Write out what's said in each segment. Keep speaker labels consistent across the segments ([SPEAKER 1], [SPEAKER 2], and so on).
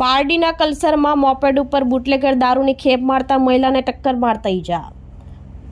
[SPEAKER 1] પારડીના કલસરમાં moped ઉપર bootlegger દારૂની ખેપ મારતા મહિલાને ટક્કર મારતા ઈજા.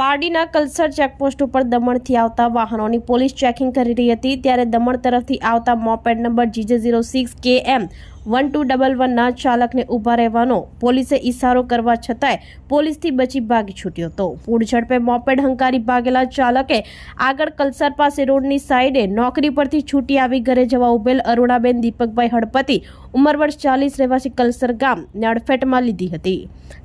[SPEAKER 1] પારડીના કલસર ચેકપોસ્ટ ઉપર દમણથી આવતા વાહનોની પોલીસ ચેકિંગ કરી રહી હતી, ત્યારે દમણ તરફથી આવતા moped number GJ zero six K M one two double વનના ચાલકને ઊભા રહેવાનો પોલીસે ઇશારો કરવા છતાંય પોલીસથી બચી ભાગી છૂટ્યો હતો. પૂર ઝડપે મોપેડ હંકારી ભાગેલા ચાલકે આગળ કલસર પાસે રોડની સાઈડે નોકરી પરથી છૂટી આવી ઘરે જવા ઉભેલ અરુણાબેન દીપકભાઈ હળપતિ, ઉંમર વર્ષ ચાલીસ, રહેવાસી કલસર ગામ ને અડફેટમાં લીધી હતી.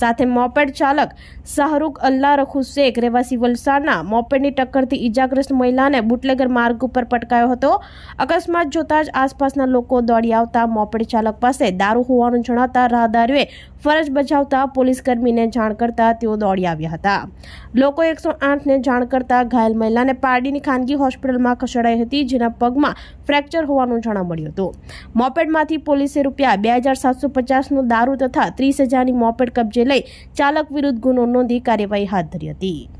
[SPEAKER 1] સાથે મોપેડ ચાલક શાહરૂખ અલ્લા રખુ શેખ રહેવાસી વલસાડના મોપેડની ટક્કરથી ઈજાગ્રસ્ત મહિલાને બુટલેગર માર્ગ ઉપર પટકાયો હતો. અકસ્માત જોતા જ આસપાસના લોકો દોડી આવતા મોપેડ ચાલક પાસે દારૂ હોવાનું જણાતા રાહદારીઓએ ફરજ બજાવતા પોલીસ કર્મીને જાણ કરતા તેઓ દોડી આવ્યા હતા. લોકો એકસો આઠને જાણ કરતા ઘાયલ મહિલાને પારડીની ખાનગી હોસ્પિટલમાં ખસેડાઈ હતી, જેના પગમાં ફ્રેક્ચર હોવાનું જાણવા મળ્યું હતું. મોપેડમાંથી પોલીસે રૂપિયા બે હજાર સાતસો પચાસનું દારૂ તથા ત્રીસ હજારની મોપેડ કબજે લઈ ચાલક વિરુદ્ધ ગુનો નોંધી કાર્યવાહી હાથ ધરી હતી.